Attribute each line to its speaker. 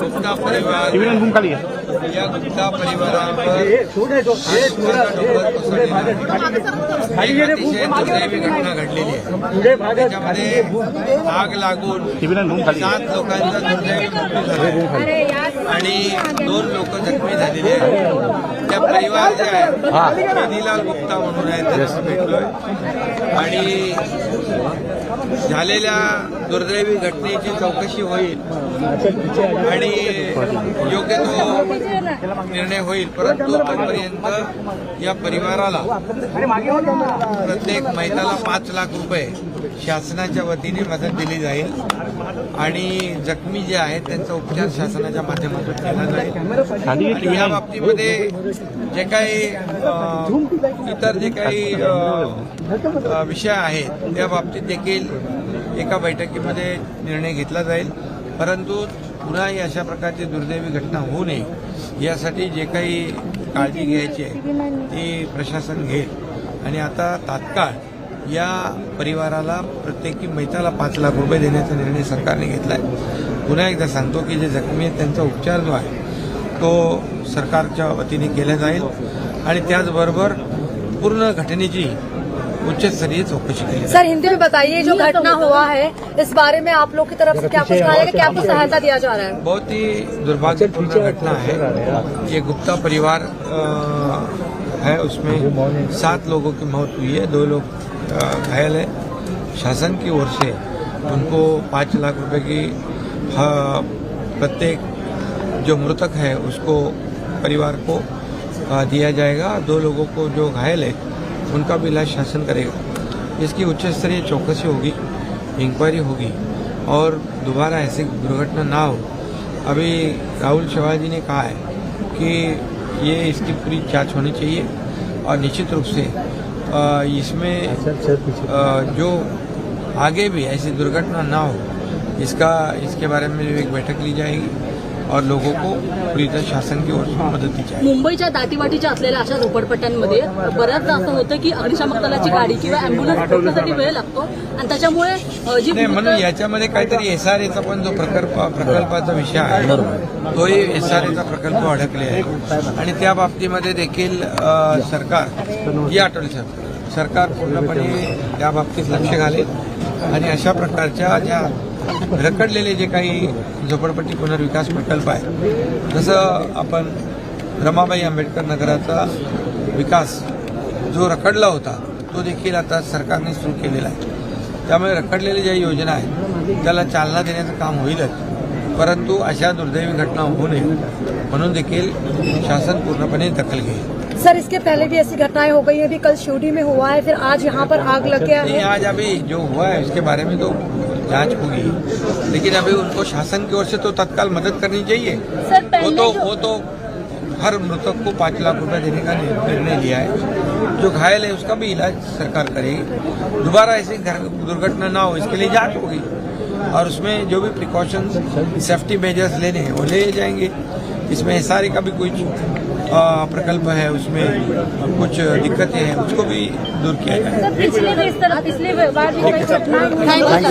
Speaker 1: गुप्ता परिवार
Speaker 2: खाली आहे.
Speaker 1: या गुप्ता परिवारावर दुर्दैवी घटना घडलेली आहे. त्याच्यामध्ये आग लागून सात लोकांचा दुर्दैवी मृत्यू झाला. आहे. आणि दोन लोक जखमी झालेले आहेत. त्या परिवार जे आहे वेदीलाल गुप्ता म्हणून आहे त्यांना भेटलोय. आणि झालेल्या दुर्दैवी घटनेची चौकशी होईल. आणि योग्य तो निर्णय होईल परंतु तोपर्यंत या परिवाराला प्रत्येक महिन्याला पाच लाख रुपये शासनाच्या वतीने मदत दिली जाईल आणि जखमी जे आहेत त्यांचा उपचार शासनाच्या माध्यमातून केला जाईल. आणि या बाबतीमध्ये जे काही इतर जे काही विषय आहेत त्या बाबतीत देखील एका बैठकीमध्ये निर्णय घेतला जाईल. परंतु पुन्हा ही अशा प्रकारची दुर्दैवी घटना होऊ नये यासाठी जे काही काळजी घ्यायची आहे ती प्रशासन घेईल. आणि आता तात्काळ या परिवाराला प्रत्येकी मैताला पाच लाख रुपये देण्याचा निर्णय सरकारने घेतला आहे. पुन्हा एकदा सांगतो की जे जखमी आहेत त्यांचा उपचार जो आहे तो सरकारच्या वतीने केला जाईल. आणि त्याचबरोबर पूर्ण घटनेची उच्चस्तरीय स्तरीय केली जाईल
Speaker 3: सर हिंदी में बताइए जो घटना हुआ है इस बारे में आप लोग की तरफ़ से क्या कुछ कहा जाएगा क्या आपको सहायता दिया जा रहा है?
Speaker 1: बहुत ही दुर्भाग्यपूर्ण घटना है। ये गुप्ता परिवार है उसमें सात लोगों की मौत हुई है दो लोग घायल है। शासन की ओर से उनको पाँच लाख रुपए की प्रत्येक जो मृतक है उसको परिवार को दिया जाएगा। दो लोगों को जो घायल है उनका भी इलाज शासन करेगा। इसकी उच्च स्तरीय चौकसी होगी इंक्वायरी होगी और दोबारा ऐसी दुर्घटना ना हो। अभी राहुल शिवाजी ने कहा है कि ये इसकी पूरी जाँच होनी चाहिए और निश्चित रूप से इसमें जो आगे भी ऐसी दुर्घटना ना हो, इसका, इसके बारे में एक बैठक ली जाएगी। और लोगों को पूरी तरह शासन की ओर से मदद दी जाएगी।
Speaker 4: मुंबईच्या दाटीवाटीच्या असलेल्या अशा झोपडपट्ट्यांमध्ये बऱ्याचदा असं होतं की अग्निशामक दलाची गाडी किंवा अँब्युलन्स पोहोचण्यासाठी वेळ लागतो. आणि त्याच्यामुळे जी
Speaker 1: नाही म्हणून याच्यामध्ये काहीतरी एस आर एचा पण जो प्रकल्प प्रकल्पाचा विषय आहे तोही एस आर एचा प्रकल्प अडकले आहे. आणि त्या बाबतीमध्ये देखील सरकार या आठवले सरकार पूर्णपणे त्या बाबतीत लक्ष घालेल. आणि अशा प्रकारच्या ज्या रखडलेले जे काही झोपडपट्टी पुनर्विकास प्रकल्प आहे जसं आपण रमाबाई आंबेडकर नगराचा विकास जो रखडला होता तो देखील आता सरकारने सुरू केलेला आहे. त्यामुळे रखडलेल्या ज्या योजना आहेत त्याला चालना देण्याचं काम होईलच. परंतु अशा दुर्दैवी घटना होऊ नये म्हणून देखील शासन पूर्णपणे दखल घेईल.
Speaker 3: सर इसके पहले भी ऐसी घटनाएँ हो गई हैं अभी कल शिवडी में हुआ है फिर आज यहाँ पर आग लग गया है।
Speaker 1: आज अभी जो हुआ है उसके बारे में तो जाँच होगी। लेकिन अभी उनको शासन की ओर से तो तत्काल मदद करनी चाहिए। वो तो वो तो हर मृतक को पाँच लाख रुपए देने का निर्णय लिया है। जो घायल है उसका भी इलाज सरकार करेगी। दोबारा ऐसी दुर्घटना ना हो इसके लिए जाँच होगी। और उसमें जो भी प्रिकॉशंस सेफ्टी मेजर्स लेने हैं वो ले जाएँगे। इसमें एस का भी कुछ प्रकल्प है उसमें कुछ दिक्कतें हैं उसको भी दूर किया जाएगा
Speaker 3: पिछले भी इस तरह पिछले बार